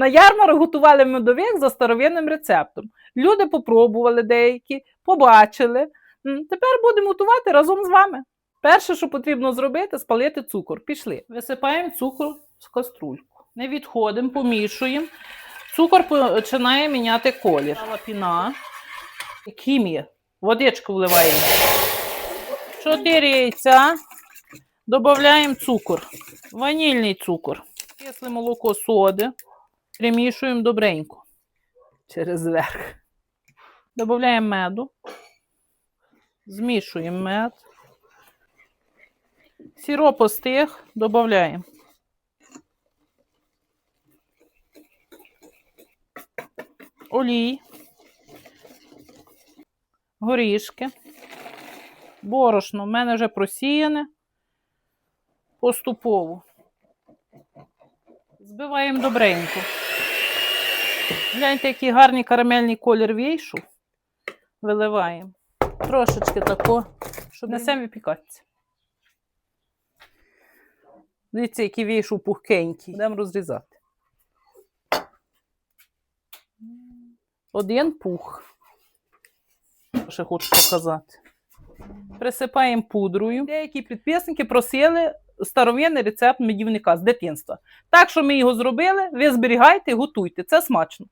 На ярмарок готували медовик за старовинним рецептом. Люди попробували деякі, побачили. Тепер будемо готувати разом з вами. Перше, що потрібно зробити, спалити цукор. Пішли. Висипаємо цукор в каструльку. Не відходимо, помішуємо. Цукор починає міняти колір. Стала Піна. Хімія. Водичку вливаємо. Чотири яйця. Додаємо цукор. Ванільний цукор. Кисле молоко соди. Перемішуємо добренько. Через верх. Додаємо меду. Змішуємо мед. Сироп остиг, додаємо. Олій. Горішки. Борошно. в мене вже просіяне. Поступово. Збиваємо добренько. Гляньте, який гарний карамельний колір вийшов. Виливаємо. Трошечки тако, щоб несемо випікатися. Дивіться, який вийшов пухкенький. Будемо розрізати. Один пух. Ще хочу показати. Присипаємо пудрою. Деякі підписники просили старовинний рецепт медівника з дитинства. Так що ми його зробили, ви зберігайте готуйте. Це смачно.